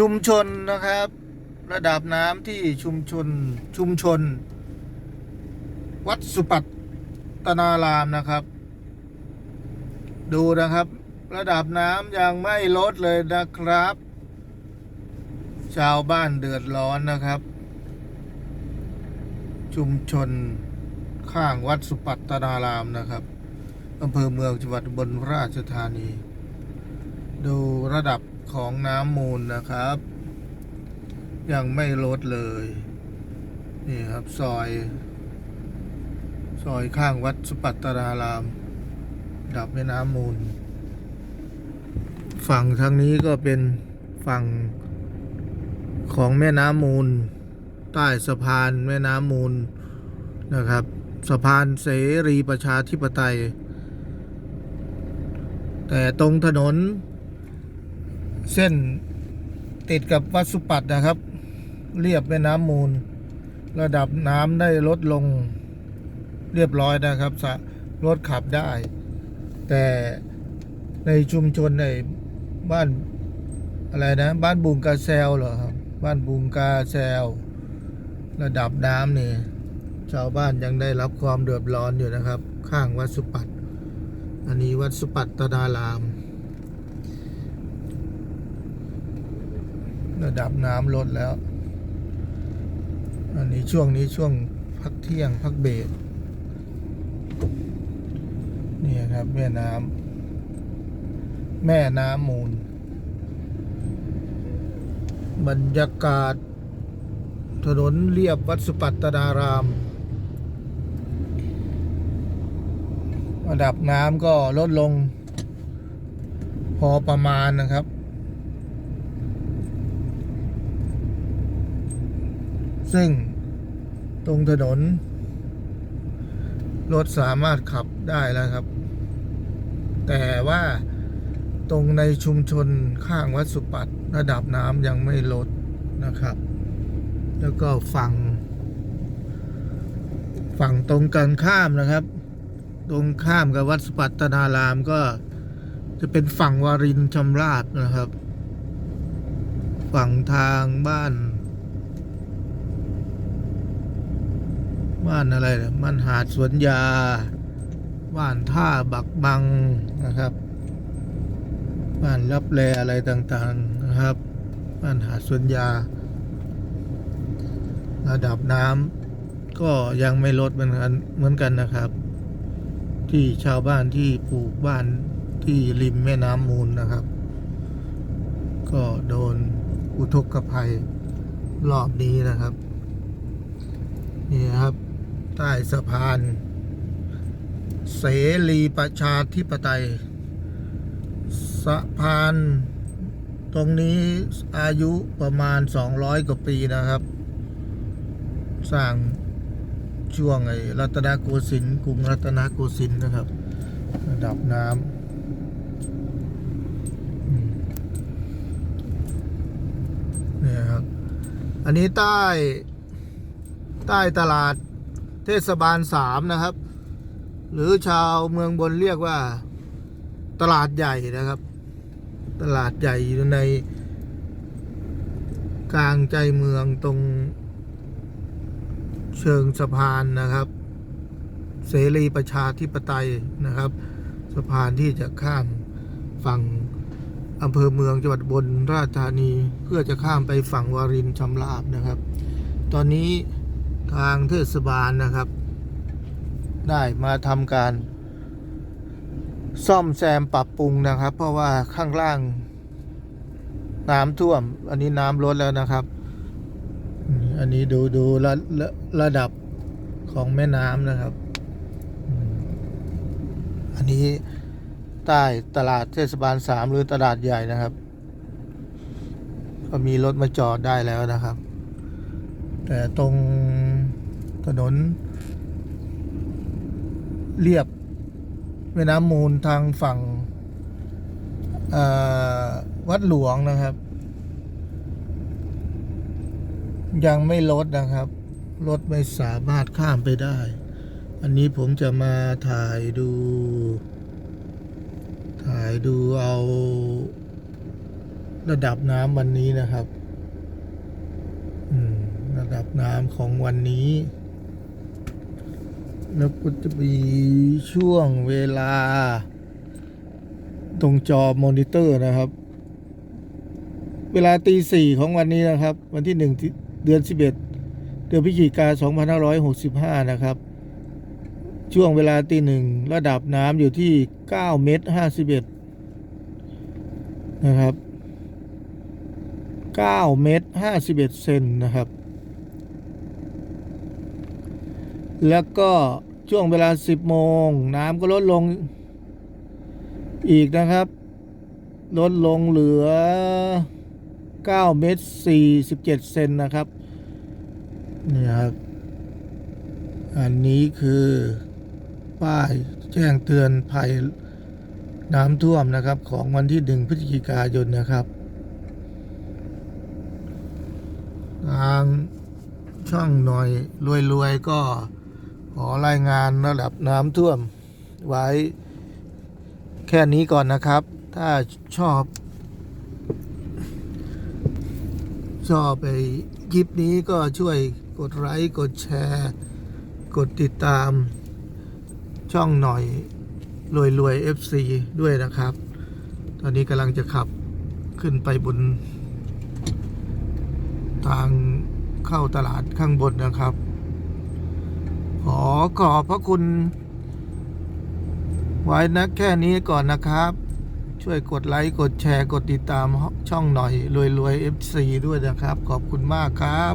ชุมชนนะครับ ระดับน้ำที่ชุมชนชุมชน วัดสุปัตตนารามนะครับ ดูนะครับ ระดับน้ำยังไม่ลดเลยนะครับ ชาวบ้านเดือดร้อนนะครับ ชุมชนข้างวัดสุปัตตนารามนะครับอำเภอเมืองจังหวัดอุบนราชธานี ดูระดับ ของน้ำมูลนะครับ ยังไม่ลดเลย นี่ครับซอย ซอยข้างวัดสุปัตตนาราม ดับแม่น้ำมูล ฝั่งทางนี้ก็เป็นฝั่งของแม่น้ำมูล ใต้สะพานแม่น้ำมูลนะครับ สะพานเสรีประชาธิปไตย แต่ตรงถนน เส้นติดกับวัดสุปัตนะครับ เรียบแม่น้ำมูล ระดับน้ำได้ลดลงเรียบร้อยนะครับสะรถขับได้ แต่ในชุมชนในบ้านอะไรนะ บ้านบุงกาแซวเหรอครับ บ้านบุงกาแซวระดับน้ำนี่ชาวบ้านยังได้รับความเดือดร้อนอยู่นะครับ ข้างวัดสุปัตอันนี้วัดสุปัตตนาราม ระดับน้ำลดแล้ว อันนี้ช่วงนี้ช่วงพักเที่ยงพักเบรกนี่ครับแม่น้ำแม่น้ำมูล บรรยากาศ ถนนเรียบวัดสุปัตตนาราม ระดับน้ำก็ลดลง พอประมาณนะครับ ซึ่งตรงถนน รถสามารถขับได้แล้วครับ แต่ว่าตรงในชุมชนข้างวัดสุปัตระดับน้ำยังไม่ลดนะครับ แล้วก็ฝั่งฝั่งตรงกันข้ามนะครับ ตรงข้ามกับวัดสุปัตตนารามก็จะเป็นฝั่งวารินชำราบนะครับ ฝั่งทางบ้าน บ้านอะไรนะบ้านหาดสวนยา บ้านท่าบักบังนะครับ บ้านรับแลอะไรต่างๆนะครับ บ้านหาดสวนยา ระดับน้ำก็ยังไม่ลดเหมือนกันเหมือนกันนะครับ ที่ชาวบ้านที่ปลูกบ้านที่ริมแม่น้ำมูลนะครับ ก็โดนอุทกภัยรอบนี้นะครับ นี่ครับ ใต้สะพาน เสรีประชาธิปไตย สะพาน ตรงนี้อายุประมาณ 200 กว่าปีนะครับ สร้างช่วงไอ้รัตนโกสินทร์กรุงรัตนโกสินทร์นะครับ ระดับน้ำเนี่ยครับ อันนี้ใต้ ใต้ตลาด เทศบาลสามนะครับ หรือชาวเมืองบนเรียกว่า ตลาดใหญ่นะครับ ตลาดใหญ่อยู่ใน กลางใจเมืองตรงเชิงสะพานนะครับ เสรีประชาธิปไตยนะครับ สะพานที่จะข้ามฝั่งอำเภอเมืองจังหวัดบนราชธานี เพื่อจะข้ามไปฝั่งวารินชำราบนะครับ ตอนนี้ ทางเทศบาลนะครับ ได้มาทำการ ซ่อมแซมปรับปรุงนะครับ เพราะว่าข้างล่าง น้ำท่วม อันนี้น้ำลดแล้วนะครับ อันนี้ดูดูระระระดับของแม่น้ำนะครับ อันนี้ใต้ตลาดเทศบาลสามหรือตลาดใหญ่นะครับ ก็มีรถมาจอดได้แล้วนะครับ แต่ตรง ถนน เรียบแม่น้ำมูลทางฝั่งวัดหลวงนะครับ ยังไม่ลดนะครับ รถไม่สามารถข้ามไปได้ อันนี้ผมจะมาถ่ายดู ถ่ายดูเอาระดับน้ำวันนี้นะครับ ระดับน้ำของวันนี้ แล้วก็จะมีช่วงเวลา ตรงจอมอนิเตอร์นะครับ เวลาตีสี่ของวันนี้นะครับ วันที่หนึ่งเดือนสิบเอ็ดเดือนพฤศจิกาสองพันห้าร้อยหกสิบห้านะครับ ช่วงเวลาตีหนึ่งระดับน้ำอยู่ที่เก้าเมตรห้าสิบเอ็ดนะครับเก้าเมตรห้าสิบเอ็ดเซนนะครับแล้วก็ ช่วงเวลา 10 โมง น้ำก็ลดลงอีกนะครับ ลดลงเหลือ 9 เมตร 47 เซนนะครับ นี่ครับ อันนี้คือ ป้ายแจ้งเตือนภัยน้ำท่วมนะครับของวันที่1พฤศจิกายนนะครับ ทางช่องหน่อยรวยๆก็ ขอรายงานระดับน้ำท่วม ไว้แค่นี้ก่อนนะครับ ถ้าชอบ ชอบไปคลิปนี้ก็ช่วยกดไลค์กดแชร์ กดติดตาม ช่องหน่อยรวยรวย FC ด้วยนะครับ ตอนนี้กำลังจะขับขึ้นไปบน ทางเข้าตลาดข้างบนนะครับ ขอขอบพระคุณ ไว้นะแค่นี้ก่อนนะครับ ช่วยกดไลค์ กดแชร์ กดติดตามช่องหน่อยรวยรวย FC ด้วยนะครับ ขอบคุณมากครับ